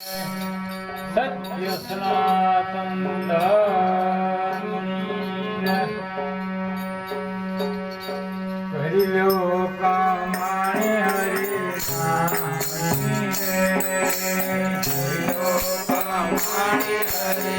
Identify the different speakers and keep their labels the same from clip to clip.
Speaker 1: સત્ય સનાતન હરિ લોકામાણે હરિ.
Speaker 2: હરિ લોકામાણે હરિ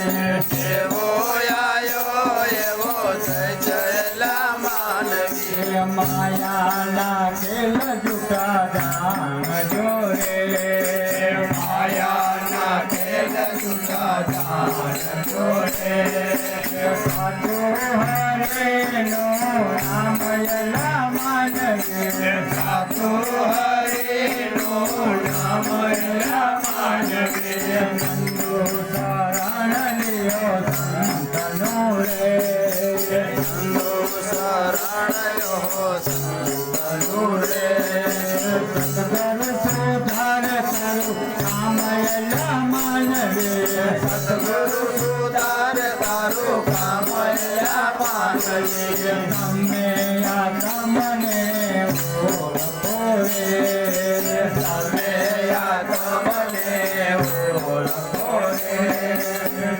Speaker 2: એવો આયો એવો જય જયલા માનવી
Speaker 1: માયાના ખેલ જુટા જામ જોરે
Speaker 2: માયાના ખેલ જુદા જાણ જોડે
Speaker 1: સાધુ હરે નો નામ
Speaker 2: सतगुरु सुधार तारो कामया पान
Speaker 1: हमें आगमने ओ रे
Speaker 2: हमें आगमने ओ रे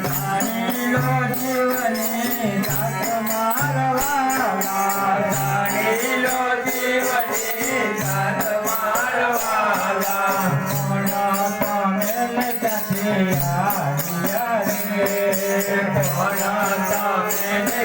Speaker 1: धानी लो जीवने दात मारवा
Speaker 2: धानी लो जीवने दात मारवा
Speaker 1: मोड़ा पामेल कथिया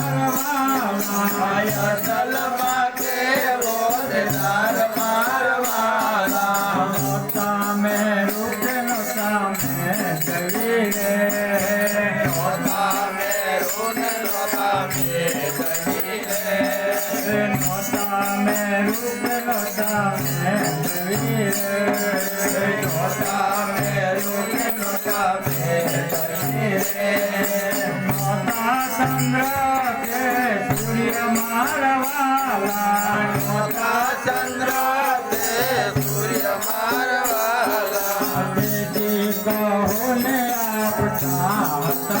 Speaker 1: माया
Speaker 2: के बोध दार मारवाला
Speaker 1: में रुकन सामने तवीरे
Speaker 2: होता में रुकन सामने तवीरे
Speaker 1: होता में रुकन सामने तवीरे
Speaker 2: होता में रुकन सामने तवीरे
Speaker 1: होता संग्रह सूर्य मारवाला
Speaker 2: छोटा चंद्र से सूर्य मारवाला
Speaker 1: होने आप चाहता